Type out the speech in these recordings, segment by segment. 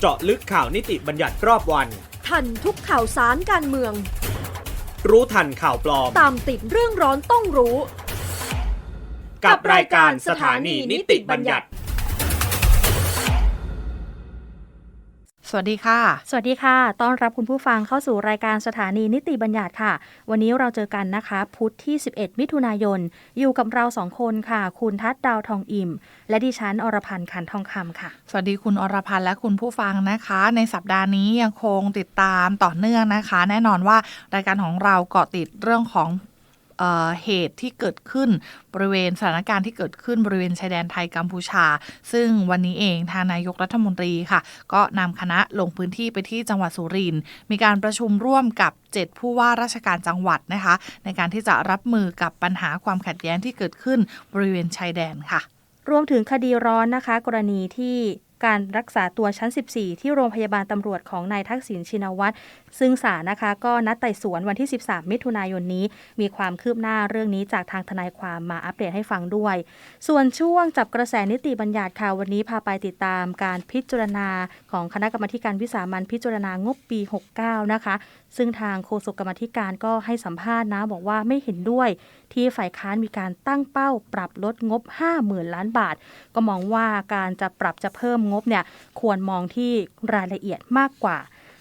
เจาะลึกข่าวนิติบัญญัติรอบวัน ทันทุกข่าวสารการเมือง รู้ทันข่าวปลอม ตามติดเรื่องร้อนต้องรู้ กับรายการสถานีนิติบัญญัติ สวัสดีค่ะ สวัสดีค่ะ ต้อนรับคุณผู้ฟังเข้าสู่รายการสถานีนิติบัญญัติค่ะ วันนี้เราเจอกันนะคะ พุธที่ 11 มิถุนายน อยู่กับเราสองคนค่ะ คุณทัศน์ดาวทองอิ่ม และดิฉันอรพันธ์ขันทองคำค่ะ สวัสดีคุณอรพันธ์และคุณผู้ฟังนะคะ ในสัปดาห์นี้ยังคงติดตามต่อเนื่องนะคะ แน่นอนว่ารายการของเราเกาะติดเรื่องของ เหตุที่เกิดขึ้นบริเวณสถานการณ์ที่เกิดขึ้นบริเวณชายแดนไทยกัมพูชา ซึ่งวันนี้เองทางนายกรัฐมนตรีค่ะ ก็นำคณะลงพื้นที่ไปที่จังหวัดสุรินทร์มีการประชุมร่วมกับ 7 ผู้ว่าราชการจังหวัดนะคะ ในการที่จะรับมือกับปัญหาความขัดแย้งที่เกิดขึ้นบริเวณชายแดนค่ะ รวมถึงคดีร้อนนะคะ กรณีที่ การรักษาตัวชั้น 14 ที่โรงพยาบาลตำรวจของนายทักษิณชินวัตร ซึ่งศาลนะคะ ก็นัดไต่สวนวันที่ 13 มิถุนายนนี้ มีความคืบหน้าเรื่องนี้จากทางทนายความมาอัปเดตให้ฟังด้วย ส่วนช่วงจับกระแสนิติบัญญัติค่ะวันนี้พาไปติดตามการพิจารณาของคณะกรรมการวิสามันพิจารณางบปี 69 นะคะซึ่งทางโฆษกกรรมาธิการก็ให้สัมภาษณ์นะ บอกว่าไม่เห็นด้วยที่ฝ่ายค้านมีการตั้งเป้าปรับลดงบ 50,000 ล้านบาท ก็มองว่าการจะปรับจะเพิ่มงบเนี่ยควรมองที่รายละเอียดมากกว่า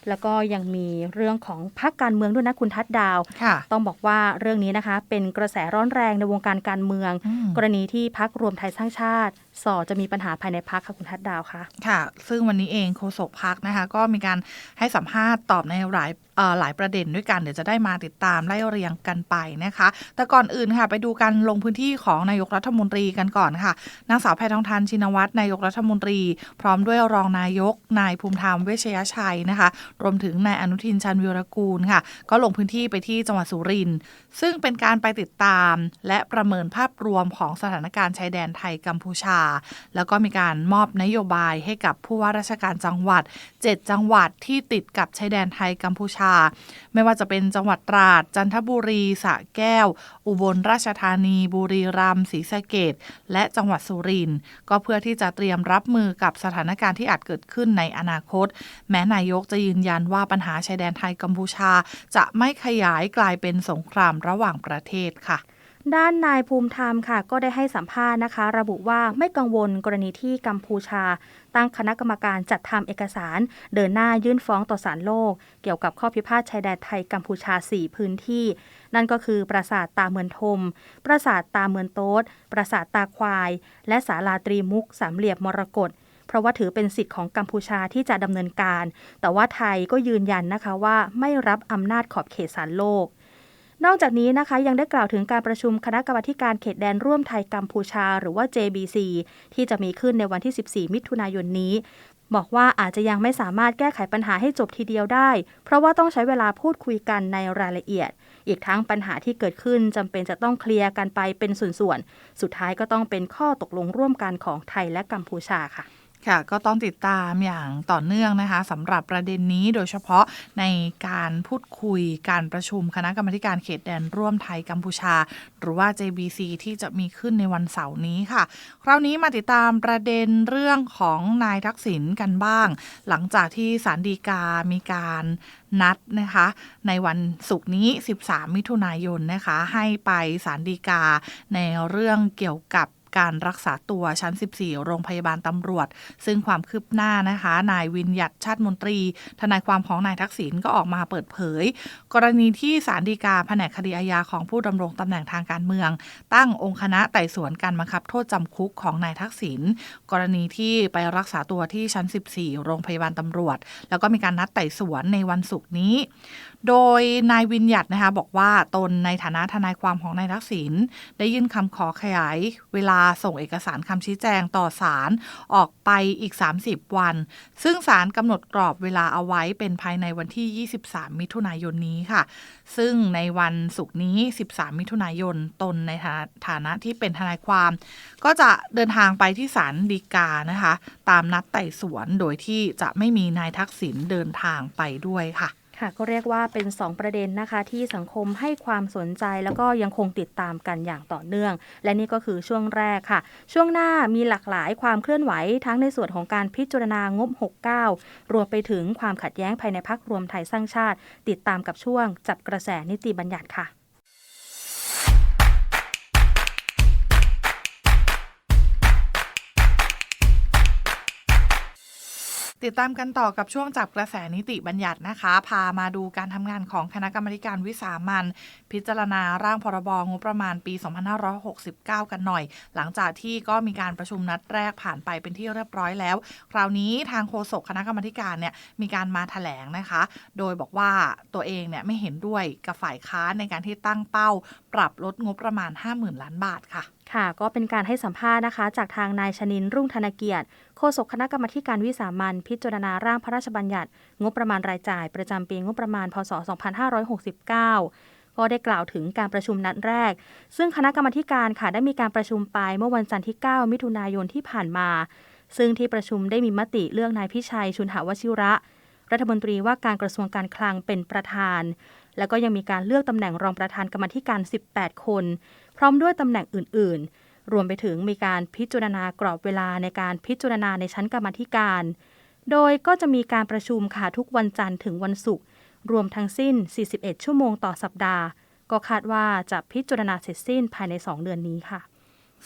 แล้วก็ยังมีเรื่องของพรรคการเมืองด้วยนะคุณทัศน์ดาวค่ะต้องบอกว่าเรื่องนี้นะคะ เป็นกระแสร้อนแรงในวงการการเมืองอืมกรณีที่พักรวมไทยสร้างชาติ สอจะมีปัญหาภายในพักค่ะคุณทัศดาวคะค่ะ ซึ่งวันนี้เองโฆษกพักนะคะ ก็มีการให้สัมภาษณ์ตอบในหลายหลายประเด็นด้วยกันเดี๋ยวจะได้มาติดตามไล่เรียงกันไปนะคะ แต่ก่อนอื่นค่ะ ไปดูการลงพื้นที่ของนายกรัฐมนตรีกันก่อนค่ะนางสาวแพทองทานชินวัตรนายกรัฐมนตรี พร้อมด้วยรองนายกนายภูมิธรรมเวชยชัยนะคะ รวมถึงนายอนุทินชันวิรกูลค่ะ ก็ลงพื้นที่ไปที่จังหวัดสุรินทร์ซึ่งเป็นการไปติดตาม และประเมินภาพรวมของสถานการณ์ชายแดนไทยกัมพูชาแล้วก็มีการมอบนโยบายให้กับผู้ว่าราชการจังหวัด 7 จังหวัดที่ติดกับชายแดนไทยกัมพูชา ไม่ว่าจะเป็นจังหวัดตราด จันทบุรีสระแก้ว อุบลราชธานี บุรีรัมย์ศรีสะเกดและจังหวัดสุรินทร์ก็เพื่อที่จะเตรียมรับมือกับสถานการณ์ที่อาจเกิดขึ้นในอนาคต แม้นายกจะยืนยันว่าปัญหาชายแดนไทยกัมพูชา จะไม่ขยายกลายเป็นสงครามระหว่างประเทศค่ะ ด้านนายภูมิธรรมค่ะ ก็ได้ให้สัมภาษณ์นะคะ ระบุว่าไม่กังวลกรณีที่กัมพูชา ตั้งคณะกรรมการจัดทำเอกสาร เดินหน้ายื่นฟ้องต่อศาลโลก เกี่ยวกับข้อพิพาทชายแดนไทยกัมพูชา 4 พื้นที่ นั่นก็คือปราสาทตาเมือนทม ปราสาทตาเมือนโต๊ดปราสาทตาควาย และศาลาตรีมุกสามเหลี่ยมมรกตเพราะว่าถือเป็นสิทธิ์ของกัมพูชาที่จะดำเนินการ แต่ว่าไทยก็ยืนยันนะคะว่าไม่รับอำนาจขอบเขตศาลโลก นอกจากนี้นะคะยังได้กล่าวถึงการประชุมคณะกรรมการเขตแดนร่วมไทยกัมพูชา หรือว่า JBC ที่จะมีขึ้นในวันที่ 14 มิถุนายนนี้ บอกว่าอาจจะยังไม่สามารถแก้ไขปัญหาให้จบทีเดียวได้ เพราะว่าต้องใช้เวลาพูดคุยกันในรายละเอียด อีกทั้งปัญหาที่เกิดขึ้นจำเป็นจะต้องเคลียร์กันไปเป็นส่วนๆ สุดท้ายก็ต้องเป็นข้อตกลงร่วมกันของไทยและกัมพูชาค่ะ ค่ะก็ต้องติดตามอย่างต่อเนื่องนะคะสำหรับประเด็นนี้โดยเฉพาะในการพูดคุยการประชุมคณะกรรมาธิการเขตแดนร่วมไทยกัมพูชา หรือว่า JBC ที่จะมีขึ้นในวันเสาร์นี้ค่ะ คราวนี้มาติดตามประเด็นเรื่องของนายทักษิณกันบ้าง หลังจากที่ศาลฎีกามีการนัดนะคะในวันศุกร์นี้ 13 มิถุนายนนะคะให้ไปศาลฎีกาในเรื่องเกี่ยวกับ การรักษาตัวชั้น 14 โรงพยาบาลตำรวจ ซึ่งความคืบหน้านะคะ นายวินยัตชาติมนตรี ทนายความของนายทักษิณก็ออกมาเปิดเผย กรณีที่ศาลฎีกาแผนกคดีอาญาของผู้ดำรงตำแหน่งทางการเมือง ตั้งองค์คณะไต่สวนการบังคับโทษจำคุกของนายทักษิณกรณีที่ไปรักษาตัวที่ชั้น 14 โรงพยาบาลตำรวจ แล้วก็มีการนัดไต่สวนในวันศุกร์นี้ โดยนายวินยัตนะคะบอกว่าตนในฐานะทนายความของนายทักษิณได้ยื่นคำขอขยายเวลาส่งเอกสารคำชี้แจงต่อศาลออกไปอีก 30 วัน ซึ่งศาลกำหนดกรอบเวลาเอาไว้เป็นภายในวันที่ 23 มิถุนายนนี้ค่ะ ซึ่งในวันศุกร์นี้ 13 มิถุนายนตนในฐานะฐานะที่เป็นทนายความ ก็จะเดินทางไปที่ศาลฎีกานะคะ ตามนัดไต่สวนโดยที่จะไม่มีนายทักษิณเดินทางไปด้วยค่ะ ค่ะก็เรียกว่าเป็น 2 ประเด็นนะคะ ที่สังคมให้ความสนใจแล้วก็ยังคงติดตามกันอย่างต่อเนื่อง และนี่ก็คือช่วงแรกค่ะ ช่วงหน้ามีหลากหลายความเคลื่อนไหวทั้งในส่วนของการพิจารณางบ 69 รวมไปถึงความขัดแย้งภายในพักรวมไทยสร้างชาติ ติดตามกับช่วงจับกระแสนิติบัญญัติค่ะ ติดตามกันต่อกับช่วงจับกระแสนิติบัญญัตินะคะ พามาดูการทำงานของคณะกรรมการวิสามันพิจารณาร่างพรบงบประมาณปี 2569 กันหน่อย หลังจากที่ก็มีการประชุมนัดแรกผ่านไปเป็นที่เรียบร้อยแล้ว คราวนี้ทางโฆษกคณะกรรมการเนี่ยมีการมาถแถลงนะคะ โดยบอกว่าตัวเองเนี่ยไม่เห็นด้วยกับฝ่ายค้านในการที่ตั้งเป้า ปรับลดงบประมาณ 50,000 ล้านบาทค่ะ ค่ะ ก็เป็นการให้สัมภาษณ์นะคะ จากทางนายชนินรุ่งธนเกียรติโฆษกคณะกรรมการวิสามันพิจารณาร่างพระราชบัญญัติ งบประมาณรายจ่าย ประจำปีงบประมาณ พศ 2569 ก็ได้กล่าวถึงการประชุมนัดแรก ซึ่งคณะกรรมการค่ะได้มีการประชุมไปเมื่อวันจันทร์ที่ 9 มิถุนายนที่ผ่านมา ซึ่งที่ประชุมได้มีมติเลือกนายพิชัยชุนหาวชิระ รัฐมนตรีว่าการกระทรวงการคลังเป็นประธาน แล้วก็ยังมีการเลือกตำแหน่งรองประธานกรรมธิการ 18 คน พร้อมด้วยตำแหน่งอื่น ๆ รวมไปถึงมีการพิจารณากรอบเวลาในการพิจารณาในชั้นกรรมธิการ โดยก็จะมีการประชุมค่ะทุกวันจันทร์ถึงวันศุกร์รวมทั้งสิ้น 41 ชั่วโมงต่อสัปดาห์ ก็คาดว่าจะพิจารณาเสร็จสิ้นภายใน 2 เดือนนี้ค่ะ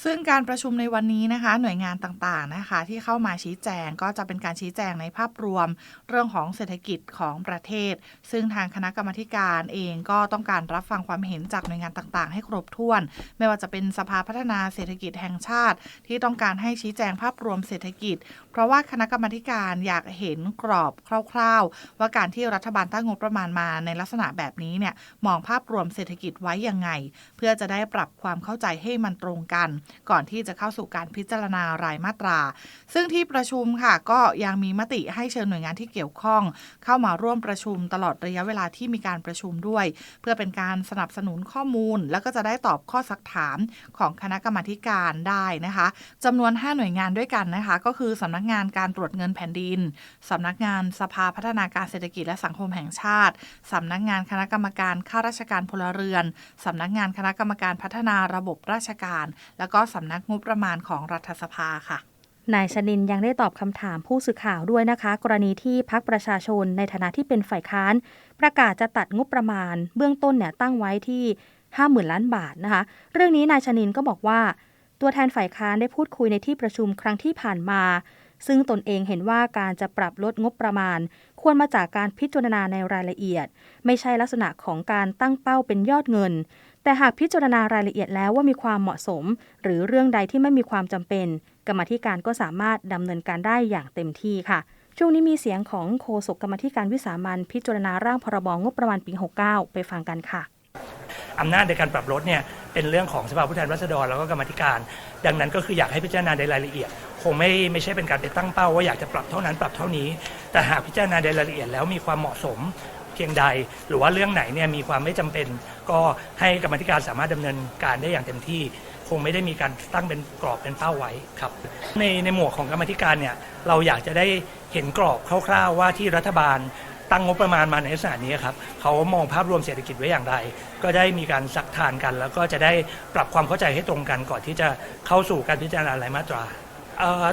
ซึ่งการประชุมในวันนี้นะคะ หน่วยงานต่างๆนะคะ ที่เข้ามาชี้แจงก็จะเป็นการชี้แจงในภาพรวม เรื่องของเศรษฐกิจของประเทศ ซึ่งทางคณะกรรมการเองก็ต้องการรับฟังความเห็นจากหน่วยงานต่างๆ ให้ครบถ้วน ไม่ว่าจะเป็นสภาพัฒนาเศรษฐกิจแห่งชาติ ที่ต้องการให้ชี้แจงภาพรวมเศรษฐกิจ เพราะว่าคณะกรรมการอยากเห็นกรอบคร่าวๆ ว่าการที่รัฐบาลตั้งงบประมาณมาในลักษณะแบบนี้เนี่ยมองภาพรวมเศรษฐกิจไว้ยังไง เพื่อจะได้ปรับความเข้าใจให้มันตรงกันก่อนที่จะเข้าสู่การพิจารณารายมาตรา ซึ่งที่ประชุมค่ะก็ยังมีมติให้เชิญหน่วยงานที่เกี่ยวข้อง เข้ามาร่วมประชุมตลอดระยะเวลาที่มีการประชุมด้วย เพื่อเป็นการสนับสนุนข้อมูล แล้วก็จะได้ตอบข้อสักถามของคณะกรรมาการได้นะคะจำนวน 5 หน่วยงานด้วยกันนะคะ ก็คือสำนักงานการตรวจเงินแผ่นดินสำนักงานสภาพัฒนาการเศรษฐกิจและสังคมแห่งชาติสำนักงานคณะกรรมการข้าราชการพลเรือนสำนักงานคณะกรรมการพัฒนาระบบราชการ แล้วก็สำนักงบประมาณของรัฐสภาค่ะนายชนินยังได้ตอบคำถามผู้สื่อข่าวด้วยนะคะ กรณีที่พักประชาชนในฐานะที่เป็นฝ่ายค้าน ประกาศจะตัดงบประมาณ เบื้องต้นเนี่ยตั้งไว้ที่50,000 ล้านบาทนะคะ เรื่องนี้นายชนินก็บอกว่า ตัวแทนฝ่ายค้านได้พูดคุยในที่ประชุมครั้งที่ผ่านมา ซึ่งตนเองเห็นว่าการจะปรับลดงบประมาณ ควรมาจากการพิจารณาในรายละเอียด ไม่ใช่ลักษณะของการตั้งเป้าเป็นยอดเงิน แต่หากพิจารณารายละเอียดแล้วว่ามีความเหมาะสม หรือเรื่องใดที่ไม่มีความจำเป็น กรรมธิการก็สามารถดำเนินการได้อย่างเต็มที่ค่ะ ช่วงนี้มีเสียงของโฆษกกรรมธิการวิสามันพิจารณาร่างพรบงบประมาณปี 69 ไปฟังกันค่ะอำนาจในการปรับลดเนี่ยเป็นเรื่องของสภาผู้แทนราษฎรแล้วก็กรรมธิการ ดังนั้นก็คืออยากให้พิจารณาในรายละเอียด คงไม่ไม่ใช่เป็นการไปตั้งเป้าว่าอยากจะปรับเท่านั้นปรับเท่านี้ แต่หากพิจารณาในรายละเอียดแล้วมีความเหมาะสม พียงใด หรือว่าเรื่องไหนเนี่ยมีความไม่จำเป็น ก็ให้กรรมาธิการสามารถดำเนินการได้อย่างเต็มที่ คงไม่ได้มีการตั้งเป็นกรอบเป็นเป้าไว้ครับในในหมวกของกรรมาธิการเนี่ยเราอยากจะได้เห็นกรอบคร่าวๆว่าที่รัฐบาลตั้งงบประมาณมาในลักษณะนี้ครับเขามองภาพรวมเศรษฐกิจไว้อย่างไร ก็ได้มีการสักทานกัน แล้วก็จะได้ปรับความเข้าใจให้ตรงกันก่อนที่จะเข้าสู่การพิจารณารายมาตราเอ่อ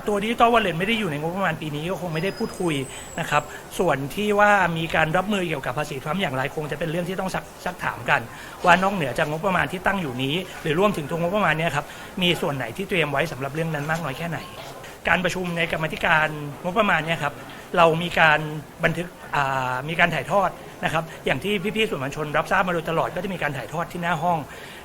ตัวดิจิตอลวอลเล็ตไม่ได้อยู่ในงบประมาณปีนี้ก็คงไม่ได้พูดคุยนะครับ ส่วนที่ว่ามีการรับมือเกี่ยวกับภาษีทรัมป์อย่างไรคงจะเป็นเรื่องที่ต้องซักซักถามกัน ว่านอกเหนือจากงบประมาณที่ตั้งอยู่นี้ หรือรวมถึงตัวงบประมาณนี้ครับมีส่วนไหนที่เตรียมไว้สำหรับเรื่องนั้นมากน้อยแค่ไหน การประชุมในกรรมธิการงบประมาณเนี่ยครับเรามีการบันทึกมีการถ่ายทอดนะครับอย่างที่พี่ๆสื่อมวลชนรับทราบมาโดยตลอดก็จะมีการถ่ายทอดที่หน้าห้อง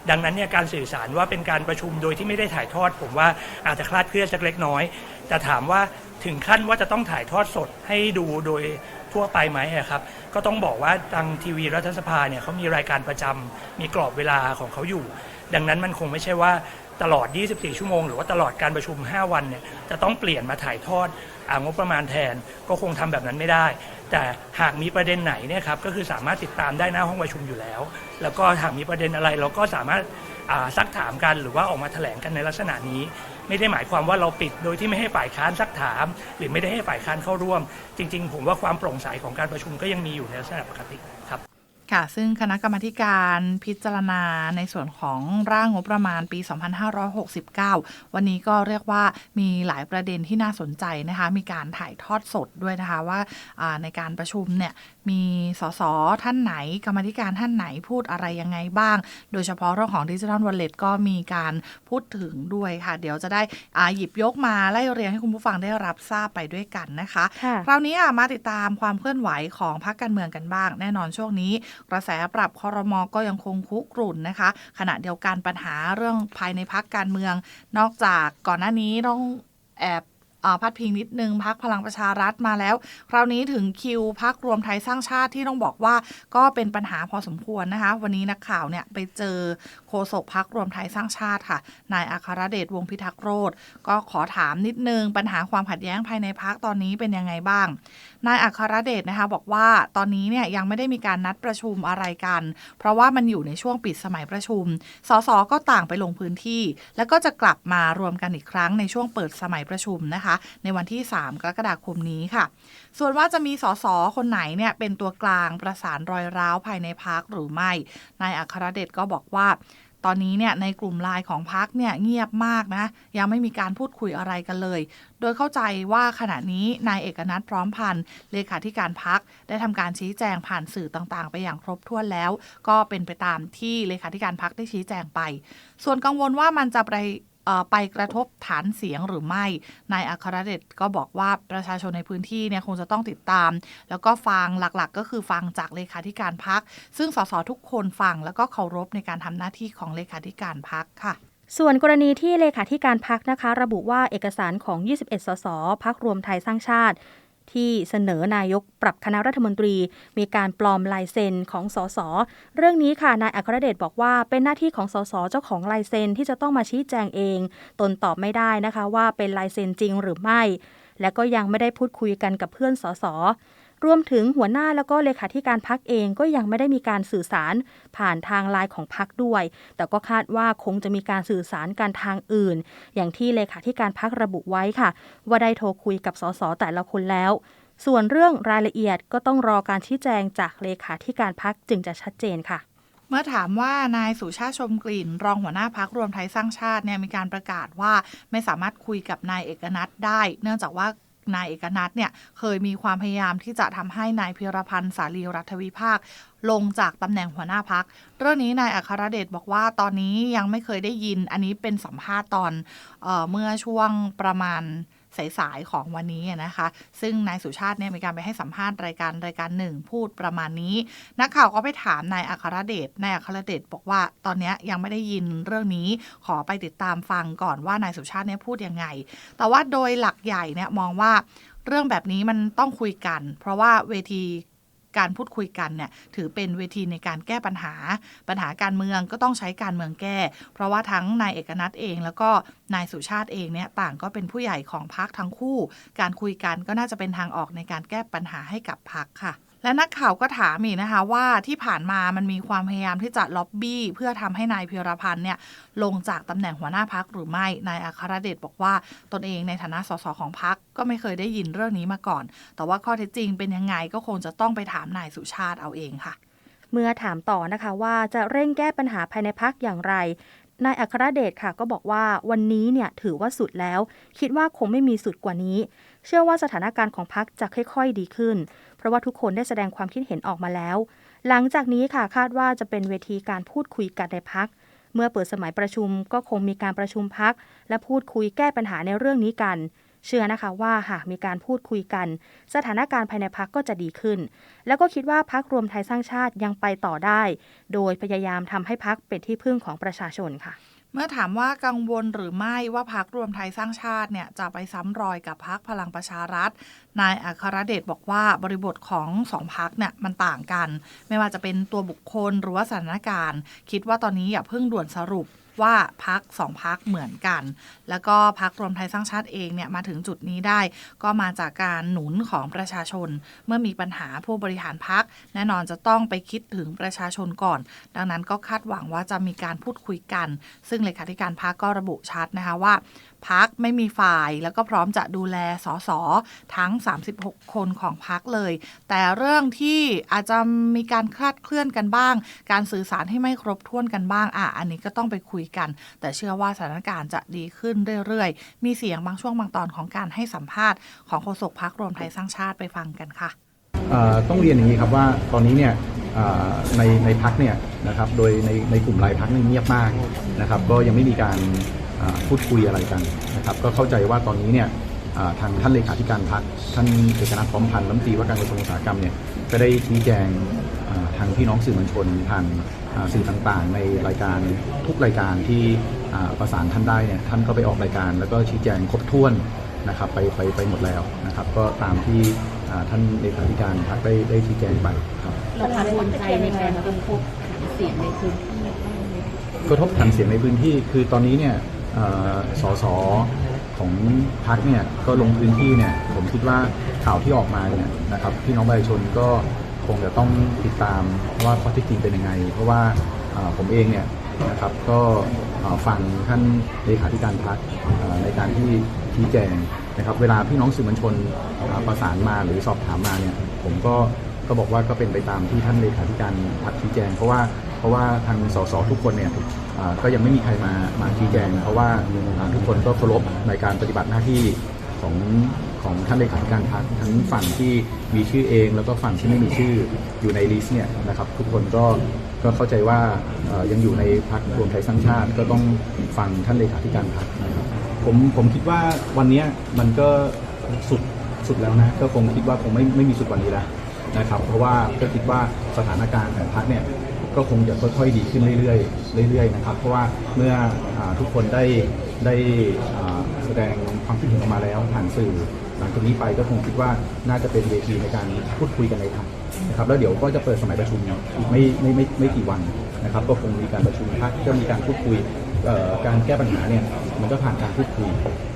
ดังนั้นเนี่ยการสื่อสารว่าเป็นการประชุมโดยที่ไม่ได้ถ่ายทอด ผมว่าอาจจะคลาดเคลื่อนสักเล็กน้อย แต่ถามว่าถึงขั้นว่าจะต้องถ่ายทอดสดให้ดูโดยทั่วไปไหมอะครับ ก็ต้องบอกว่าทางทีวีรัฐสภาเนี่ยเขามีรายการประจำมีกรอบเวลาของเขาอยู่ ดังนั้นมันคงไม่ใช่ว่า ตลอด 24 ชั่วโมง หรือว่าตลอดการประชุม 5 วันเนี่ยจะต้องเปลี่ยนมาถ่ายทอดองบประมาณแทนก็คงทำแบบนั้นไม่ได้ แต่หากมีประเด็นไหนเนี่ยครับก็คือสามารถติดตามได้หน้าห้องประชุมอยู่แล้ว แล้วก็หากมีประเด็นอะไรเราก็สามารถอ่าซักถามกันหรือว่าออกมาแถลงกันในลักษณะนี้ ไม่ได้หมายความว่าเราปิดโดยที่ไม่ให้ฝ่ายค้านซักถาม หรือไม่ได้ให้ฝ่ายค้านเข้าร่วม จริง ๆ ผมว่าความโปร่งใสของการประชุมก็ยังมีอยู่ในลักษณะปกติ ครับค่ะ ซึ่งคณะกรรมาธิการพิจารณาในส่วนของร่างงบประมาณปี 2569 วันนี้ก็เรียกว่ามีหลายประเด็นที่น่าสนใจนะคะ มีการถ่ายทอดสดด้วยนะคะว่าอ่าในการประชุมเนี่ยมีสสท่านไหน กรรมาธิการท่านไหนพูดอะไรยังไงบ้าง โดยเฉพาะเรื่องของดิจิทัลวอลเล็ตก็มีการพูดถึงด้วยค่ะ เดี๋ยวจะได้อ่าหยิบยกมาไล่เรียงให้คุณผู้ฟังได้รับทราบไปด้วยกันนะคะค่ะคราวนี้อะมาติดตามความเคลื่อนไหวของพรรคการเมืองกันบ้าง แน่นอนช่วงนี้กระแสปรับคอรมอก็ยังคงคุกรุ่นนะคะ ขณะเดียวกันปัญหาเรื่องภายในพรรคการเมือง นอกจากก่อนหน้านี้ต้องแอบ พัดพิงนิดนึงพักพลังประชารัฐมาแล้ว คราวนี้ถึงคิวพักรวมไทยสร้างชาติที่ต้องบอกว่าก็เป็นปัญหาพอสมควรนะคะ วันนี้นักข่าวเนี่ยไปเจอโฆษกพักรวมไทยสร้างชาติค่ะ นายอัครเดชวงพิทักษ์โรธก็ขอถามนิดนึง ปัญหาความขัดแย้งภายในพักตอนนี้เป็นยังไงบ้าง นายอัครเดชนะคะบอกว่าตอนนี้เนี่ยยังไม่ได้มีการนัดประชุมอะไรกัน เพราะว่ามันอยู่ในช่วงปิดสมัยประชุม สสก็ต่างไปลงพื้นที่ แล้วก็จะกลับมารวมกันอีกครั้งในช่วงเปิดสมัยประชุมนะคะในวันที่ 3 กรกฎาคมนี้ค่ะ ส่วนว่าจะมีสสคนไหนเนี่ยเป็นตัวกลางประสานรอยร้าวภายในพักหรือไม่นายอัครเดชก็บอกว่าตอนนี้เนี่ยในกลุ่มไลน์ของพักเนี่ยเงียบมากนะ ยังไม่มีการพูดคุยอะไรกันเลย โดยเข้าใจว่าขณะนี้นายเอกนัทพร้อมพันธ์เลขาธิการพักได้ทำการชี้แจงผ่านสื่อต่างๆ ไปอย่างครบถ้วนแล้ว ก็เป็นไปตามที่เลขาธิการพักได้ชี้แจงไป ส่วนกังวลว่ามันจะไป ไปกระทบฐานเสียงหรือไม่ นายอัครเดชก็บอกว่าประชาชนในพื้นที่เนี่ยคงจะต้องติดตาม แล้วก็ฟังหลักๆ ก็คือฟังจากเลขาธิการพัก ซึ่งสสทุกคนฟังแล้วก็เคารพในการทำหน้าที่ของเลขาธิการพักค่ะส่วนกรณีที่เลขาธิการพักนะคะ ระบุว่าเอกสารของ 21 สสพักรวมไทยสร้างชาติ ที่เสนอนายกปรับคณะรัฐมนตรี มีการปลอมลายเซ็นของสส เรื่องนี้ค่ะนายอัครเดชบอกว่าเป็นหน้าที่ของสสเจ้าของลายเซ็นที่จะต้องมาชี้แจงเอง ตนตอบไม่ได้นะคะว่าเป็นลายเซ็นจริงหรือไม่ และก็ยังไม่ได้พูดคุยกันกับเพื่อนสส รวมถึงหัวหน้าแล้วก็เลขาธิการพักเองก็ยังไม่ได้มีการสื่อสารผ่านทางไลน์ของพักด้วย แต่ก็คาดว่าคงจะมีการสื่อสารกันทางอื่น อย่างที่เลขาธิการพักระบุไว้ค่ะ ว่าได้โทรคุยกับสสแต่ละคนแล้ว ส่วนเรื่องรายละเอียดก็ต้องรอการชี้แจงจากเลขาธิการพักจึงจะชัดเจนค่ะเมื่อถามว่านายสุชาติชมกลิ่น รองหัวหน้าพักรวมไทยสร้างชาติเนี่ยมีการประกาศว่าไม่สามารถคุยกับนายเอกนัทได้ เนื่องจากว่า นายเอกนัทเนี่ยเคยมีความพยายามที่จะทำให้นายพิรพันธ์สาลีรัฐวิภาค ลงจากตำแหน่งหัวหน้าพัก เรื่องนี้นายอัครเดชบอกว่าตอนนี้ยังไม่เคยได้ยินอันนี้เป็นสัมภาษณ์ตอนเออเมื่อช่วงประมาณ สายๆของวันนี้นะคะ ซึ่งนายสุชาติเนี่ยมีการไปให้สัมภาษณ์รายการรายการหนึ่งพูดประมาณนี้ นักข่าวก็ไปถามนายอัครเดชนายอัครเดชบอกว่าตอนนี้ยังไม่ได้ยินเรื่องนี้ขอไปติดตามฟังก่อนว่านายสุชาติเนี่ยพูดยังไง แต่ว่าโดยหลักใหญ่เนี่ยมองว่าเรื่องแบบนี้มันต้องคุยกัน เพราะว่าเวที การพูดคุยกันเนี่ยถือเป็นเวทีในการแก้ปัญหา ปัญหาการเมืองก็ต้องใช้การเมืองแก้ เพราะว่าทั้งนายเอกนัทเอง แล้วก็นายสุชาติเองเนี่ยต่างก็เป็นผู้ใหญ่ของพักทั้งคู่ การคุยกันก็น่าจะเป็นทางออกในการแก้ปัญหาให้กับพักค่ะ และนักข่าวก็ถามอีกนะคะว่าที่ผ่านมามันมีความพยายามที่จะล็อบบี้ เพื่อทำให้นายพิรพันธ์เนี่ยลงจากตำแหน่งหัวหน้าพักหรือไม่ นายอัครเดชบอกว่าตนเองในฐานะสสของพักก็ไม่เคยได้ยินเรื่องนี้มาก่อน แต่ว่าข้อเท็จจริงเป็นยังไงก็คงจะต้องไปถามนายสุชาติเอาเองค่ะ เมื่อถามต่อนะคะว่าจะเร่งแก้ปัญหาภายในพักอย่างไรนายอัครเดชค่ะก็บอกว่าวันนี้เนี่ยถือว่าสุดแล้ว คิดว่าคงไม่มีสุดกว่านี้ เชื่อว่าสถานการณ์ของพักจะค่อย ๆ ดีขึ้น เพราะว่าทุกคนได้แสดงความคิดเห็นออกมาแล้ว หลังจากนี้ค่ะคาดว่าจะเป็นเวทีการพูดคุยกันในพักเมื่อเปิดสมัยประชุมก็คงมีการประชุมพัก และพูดคุยแก้ปัญหาในเรื่องนี้กัน เชื่อนะคะว่าหากมีการพูดคุยกัน สถานการณ์ภายในพักก็จะดีขึ้น แล้วก็คิดว่าพักรวมไทยสร้างชาติยังไปต่อได้ โดยพยายามทำให้พักเป็นที่พึ่งของประชาชนค่ะ เมื่อถามว่ากังวลหรือไม่ว่าพักรวมไทยสร้างชาติเนี่ยจะไปซ้ำรอยกับพักพลังประชารัฐ นายอัครเดชบอกว่าบริบทของสองพักเนี่ยมันต่างกัน ไม่ว่าจะเป็นตัวบุคคลหรือว่าสถานการณ์ คิดว่าตอนนี้อย่าเพิ่งด่วนสรุป ว่าพักสองพักเหมือนกัน แล้วก็พักรวมไทยสร้างชาติเองเนี่ยมาถึงจุดนี้ได้ ก็มาจากการหนุนของประชาชน เมื่อมีปัญหาผู้บริหารพักแน่นอนจะต้องไปคิดถึงประชาชนก่อน ดังนั้นก็คาดหวังว่าจะมีการพูดคุยกัน ซึ่งเลขาธิการพักก็ระบุชัดนะคะว่า พักไม่มีฝ่าย แล้วก็พร้อมจะดูแลสสทั้ง 36 คนของพักเลย แต่เรื่องที่อาจจะมีการคลาดเคลื่อนกันบ้าง การสื่อสารให้ไม่ครบถ้วนกันบ้างอะอันนี้ก็ต้องไปคุยกัน แต่เชื่อว่าสถานการณ์จะดีขึ้นเรื่อยๆ มีเสียงบางช่วงบางตอนของการให้สัมภาษณ์ของโฆษกพักรวมไทยสร้างชาติไปฟังกันค่ะต้องเรียนอย่างนี้ครับว่าตอนนี้เนี่ยในในพักเนี่ยนะครับโดยในในกลุ่มรายพักนี่เงียบมากนะครับก็ยังไม่มีการ พูดคุยอะไรกันนะครับก็เข้าใจว่าตอนนี้เนี่ยเอ่อทางท่านเลขาธิการพักท่านเอกนัทพร้อมพันธ์รัฐมนตรีว่าการกระทรวงอุตสาหกรรมเนี่ยก็ได้ชี้แจงเอ่อทางพี่น้องสื่อมวลชนผ่านเอ่อสื่อต่างๆ ในรายการทุกรายการที่เอ่อประสานท่านได้เนี่ยท่านก็ไปออกรายการ แล้วก็ชี้แจงครบถ้วนนะครับไปไปไปหมดแล้วนะครับ ก็ตามที่อ่าท่านเลขาธิการพรรคได้ได้ชี้แจงไปครับเรากังวลใจในการกระทบเสียงในพื้นที่บ้างไหมกระทบฐานเสียงในพื้นที่คือตอนนี้เนี่ยเอ่อ สสของพรรคเนี่ยก็ลงพื้นที่เนี่ยผมคิดว่าข่าวที่ออกมาเนี่ยนะครับพี่น้องประชาชนก็คงจะต้องติดตามว่าข้อเท็จจริงเป็นยังไง เพราะว่าผมเองเนี่ยนะครับก็ฟังท่านเลขาธิการพรรคในการที่ชี้แจงนะครับ เวลาพี่น้องสื่อมวลชนประสานมาหรือสอบถามมาเนี่ยผมก็ก็บอกว่าก็เป็นไปตามที่ท่านเลขาธิการพรรคชี้แจง เพราะว่า เพราะว่าทางสสทุกคนเนี่ยก็ยังไม่มีใครมามาชี้แจง เพราะว่าอ่าทุกคนก็เคารพในการปฏิบัติหน้าที่ของของท่านเลขาธิการพรรคทั้งฝั่งที่มีชื่อเอง แล้วก็ฝั่งที่ไม่มีชื่ออยู่ในลิสต์เนี่ยนะครับ ทุกคนก็ก็เข้าใจว่ายังอยู่ในพรรครวมไทยสร้างชาติ ก็ต้องฟังท่านเลขาธิการพรรคนะครับผมผมคิดว่าวันนี้มันก็สุดสุดแล้วนะก็คงคิดว่าคงไม่ไม่มีสุดกวันนี้แล้วนะครับ เพราะว่าก็คิดว่าสถานการณ์ของพรรคเนี่ย ก็คงจะค่อยๆดีขึ้นเรื่อยๆเรื่อยๆนะครับเพราะว่าเมื่ออทุกคนได้ได้แสดงความคิดเห็นออกมาแล้วผ่านสื่อหลังจากนี้ไปก็คงคิดว่าน่าจะเป็นเวทีในการพูดคุยกันในพักนะครับแล้วเดี๋ยวก็จะเปิดสมัยประชุมอีกไม่ไม่ไม่ไม่กี่วันนะครับก็คงมีการประชุมพักก็มีการพูดคุยการแก้ปัญหาเนี่ยมันก็ผ่านการพูดคุย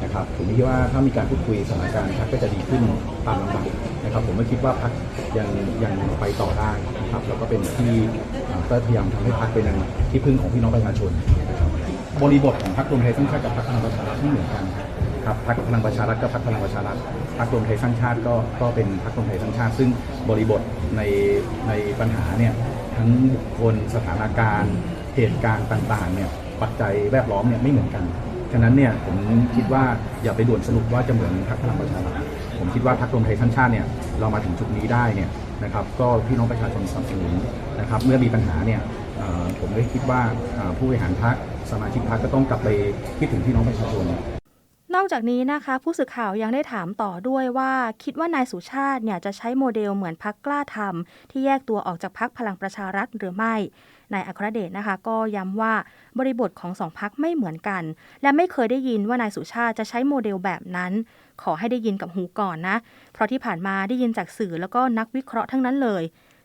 นะครับผมคิดว่าถ้ามีการพูดคุยสถานการณ์พักก็จะดีขึ้นตามลำดับ นะครับผมไม่คิดว่าพักยังยังไปต่อได้นะครับแล้วก็เป็นที่เอ่อก็พยายามทำให้พักเป็นที่พึ่งของพี่น้องประชาชนนะครับบริบทของพักรวมไทยสร้างชาติกับพักพลังประชารัฐไม่เหมือนกันครับพรรคพลังประชารัฐก็พรรคพลังประชารัฐพรรครวมไทยสร้างชาติก็ก็เป็นพรรครวมไทยสร้างชาติ ซึ่งบริบทในในปัญหาเนี่ยทั้งบุคคลสถานการณ์ เหตุการณ์ต่างๆเนี่ยปัจจัยแวดล้อมเนี่ยไม่เหมือนกัน ฉะนั้นเนี่ยผมคิดว่าอย่าไปด่วนสรุปว่าจะเหมือนพรรคพลังประชารัฐ ผมคิดว่าพรรครวมไทยสร้างชาติเนี่ยเรามาถึงจุดนี้ได้เนี่ยนะครับก็พี่น้องประชาชนสนับสนุนนะครับเมื่อมีปัญหาเนี่ยผมได้คิดว่าผู้บริหารพรรคสมาชิกพรรคก็ต้องกลับไปคิดถึงพี่น้องประชาชน อกจากนี้นะคะ ผู้สื่อข่าวยังได้ถามต่อด้วยว่า คิดว่านายสุชาติเนี่ยจะใช้โมเดลเหมือนพักกล้าทำที่แยกตัวออกจากพักพลังประชารัฐหรือไม่นายอัครเดชนะคะ ก็ย้ำว่าบริบทของสองพักไม่เหมือนกัน และไม่เคยได้ยินว่านายสุชาติจะใช้โมเดลแบบนั้น ขอให้ได้ยินกับหูก่อนนะ เพราะที่ผ่านมาได้ยินจากสื่อแล้วก็นักวิเคราะห์ทั้งนั้นเลย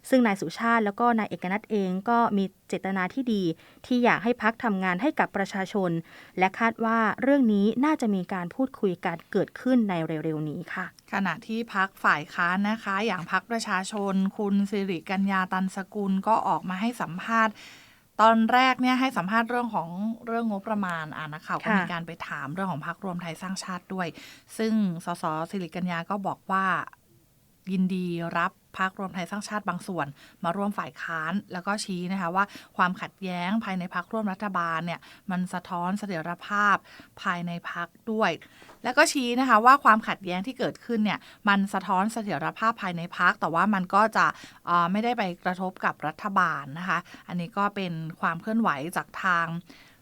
ซึ่งนายสุชาติแล้วก็นายเอกนัทเองก็มีเจตนาที่ดี ที่อยากให้พักทำงานให้กับประชาชน และคาดว่าเรื่องนี้น่าจะมีการพูดคุยกันเกิดขึ้นในเร็วๆนี้ค่ะ ขณะที่พักฝ่ายค้านนะคะ อย่างพักประชาชน คุณสิริกัญญาตันสกุลก็ออกมาให้สัมภาษณ์ตอนแรกเนี่ยให้สัมภาษณ์เรื่องของเรื่องงบประมาณอ่านักข่าวก็ค่ะมีการไปถามเรื่องของพักรวมไทยสร้างชาติด้วย ซึ่งสสสิริกัญญาก็บอกว่า ยินดีรับพักรวมไทยสร้างชาติบางส่วน มาร่วมฝ่ายค้าน แล้วก็ชี้นะคะว่าความขัดแย้งภายในพักร่วมรัฐบาลเนี่ยมันสะท้อนเสถียรภาพภายในพักด้วย แล้วก็ชี้นะคะว่าความขัดแย้งที่เกิดขึ้นเนี่ยมันสะท้อนเสถียรภาพภายในพักแต่ว่ามันก็จะไม่ได้ไปกระทบกับรัฐบาลนะคะ อันนี้ก็เป็นความเคลื่อนไหวจากทาง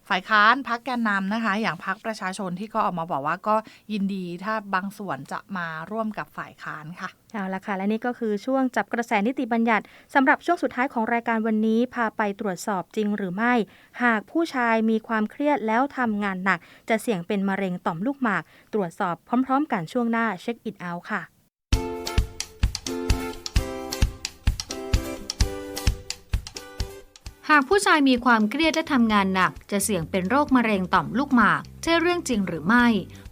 ฝ่ายค้านพักแกนนำนะคะ อย่างพักประชาชนที่ก็ออกมาบอกว่าก็ยินดีถ้าบางส่วนจะมาร่วมกับฝ่ายค้านค่ะ เอาละค่ะ และนี่ก็คือช่วงจับกระแสนิติบัญญัติสำหรับช่วงสุดท้ายของรายการวันนี้ พาไปตรวจสอบจริงหรือไม่ หากผู้ชายมีความเครียดแล้วทำงานหนัก จะเสี่ยงเป็นมะเร็งต่อมลูกหมาก ตรวจสอบพร้อม ๆ กันช่วงหน้าเช็คอินเอาค่ะ หากผู้ชายมีความเครียดและทำงานหนัก จะเสี่ยงเป็นโรคมะเร็งต่อมลูกหมาก ใช่เรื่องจริงหรือไม่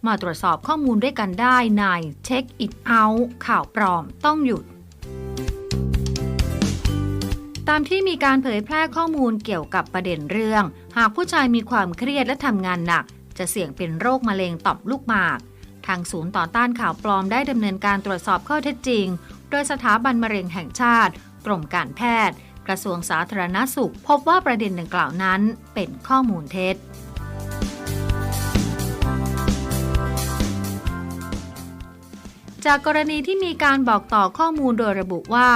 มาตรวจสอบข้อมูลด้วยกันได้ในเช็คอิทเอาข่าวปลอมต้องหยุด ตามที่มีการเผยแพร่ข้อมูลเกี่ยวกับประเด็นเรื่อง หากผู้ชายมีความเครียดและทำงานหนัก จะเสี่ยงเป็นโรคมะเร็งต่อมลูกหมาก ทางศูนย์ต่อต้านข่าวปลอมได้ดำเนินการตรวจสอบข้อเท็จจริง โดยสถาบันมะเร็งแห่งชาติ กรมการแพทย์ กระทรวงสาธารณสุข พบว่าประเด็นดังกล่าวนั้นเป็นข้อมูลเท็จจากกรณีที่มีการบอกต่อข้อมูลโดยระบุว่า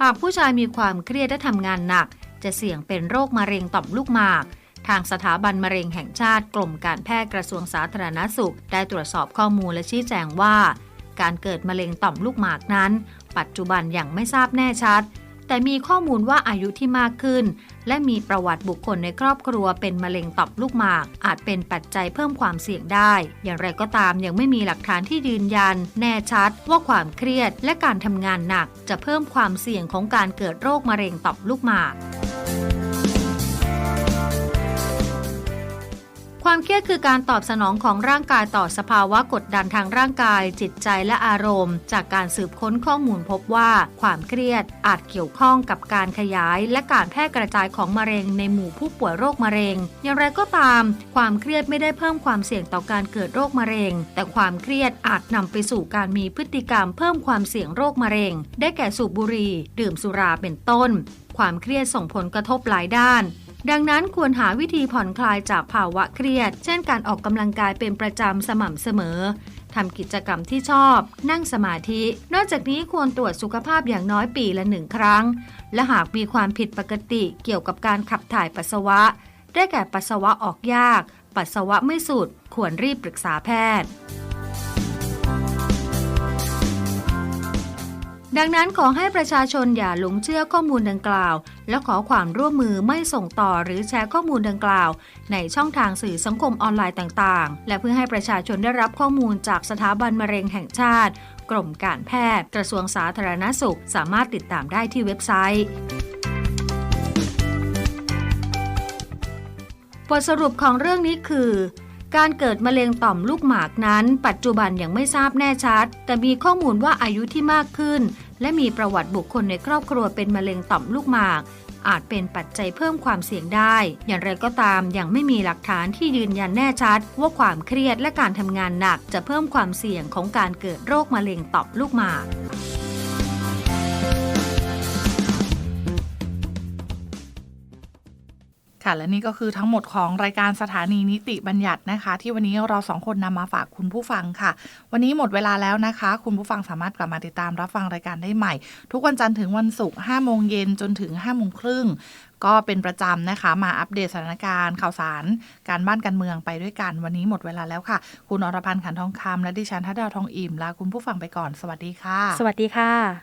หากผู้ชายมีความเครียดและทำงานหนัก จะเสี่ยงเป็นโรคมะเร็งต่อมลูกหมาก ทางสถาบันมะเร็งแห่งชาติกรมการแพทย์กระทรวงสาธารณสุข ได้ตรวจสอบข้อมูลและชี้แจงว่า การเกิดมะเร็งต่อมลูกหมากนั้น ปัจจุบันยังไม่ทราบแน่ชัด แต่มีข้อมูลว่าอายุที่มากขึ้น และมีประวัติบุคคลในครอบครัวเป็นมะเร็งต่อมลูกหมาก อาจเป็นปัจจัยเพิ่มความเสี่ยงได้ อย่างไรก็ตามยังไม่มีหลักฐานที่ยืนยัน แน่ชัดว่าความเครียดและการทำงานหนัก จะเพิ่มความเสี่ยงของการเกิดโรคมะเร็งต่อมลูกหมาก ความเครียดคือการตอบสนองของร่างกายต่อสภาวะกดดันทางร่างกาย จิตใจและอารมณ์ จากการสืบค้นข้อมูลพบว่า ความเครียดอาจเกี่ยวข้องกับการขยายและการแพร่กระจายของมะเร็งในหมู่ผู้ป่วยโรคมะเร็ง อย่างไรก็ตาม ความเครียดไม่ได้เพิ่มความเสี่ยงต่อการเกิดโรคมะเร็ง แต่ความเครียดอาจนำไปสู่การมีพฤติกรรมเพิ่มความเสี่ยงโรคมะเร็ง ได้แก่สูบบุหรี่ ดื่มสุราเป็นต้น ความเครียดส่งผลกระทบหลายด้าน ดังนั้นควรหาวิธีผ่อนคลายจากภาวะเครียด เช่นการออกกำลังกายเป็นประจำสม่ำเสมอทำกิจกรรมที่ชอบ นั่งสมาธิ นอกจากนี้ควรตรวจสุขภาพอย่างน้อยปีละหนึ่งครั้ง และหากมีความผิดปกติเกี่ยวกับการขับถ่ายปัสสาวะ ได้แก่ปัสสาวะออกยาก ปัสสาวะไม่สุด ควรรีบปรึกษาแพทย์ ดังนั้นขอให้ประชาชนอย่าหลงเชื่อข้อมูลดังกล่าว และขอความร่วมมือไม่ส่งต่อหรือแชร์ข้อมูลดังกล่าว ในช่องทางสื่อสังคมออนไลน์ต่างๆ และเพื่อให้ประชาชนได้รับข้อมูลจากสถาบันมะเร็งแห่งชาติ กรมการแพทย์ กระทรวงสาธารณสุข สามารถติดตามได้ที่เว็บไซต์บทสรุปของเรื่องนี้คือ การเกิดมะเร็งต่อมลูกหมากนั้น ปัจจุบันยังไม่ทราบแน่ชัด แต่มีข้อมูลว่าอายุที่มากขึ้น และมีประวัติบุคคลในครอบครัวเป็นมะเร็งต่อมลูกหมากอาจเป็นปัจจัยเพิ่มความเสี่ยงได้ อย่างไรก็ตามยังไม่มีหลักฐานที่ยืนยันแน่ชัด ว่าความเครียดและการทำงานหนักจะเพิ่มความเสี่ยงของการเกิดโรคมะเร็งต่อมลูกหมาก ค่ะ และนี่ก็คือทั้งหมดของรายการสถานีนิติบัญญัตินะคะ ที่วันนี้เราสองคนนำมาฝากคุณผู้ฟังค่ะ วันนี้หมดเวลาแล้วนะคะ คุณผู้ฟังสามารถกลับมาติดตามรับฟังรายการได้ใหม่ ทุกวันจันทร์ถึงวันศุกร์5โมงเย็นจนถึง5โมงครึ่งก็เป็นประจำนะคะ มาอัปเดตสถานการณ์ข่าวสาร การบ้านการเมืองไปด้วยกัน วันนี้หมดเวลาแล้วค่ะ คุณอรพันธ์ขันทองคำและดิฉันทัดดาวทองอิ่มลาคุณผู้ฟังไปก่อน สวัสดีค่ะ สวัสดีค่ะ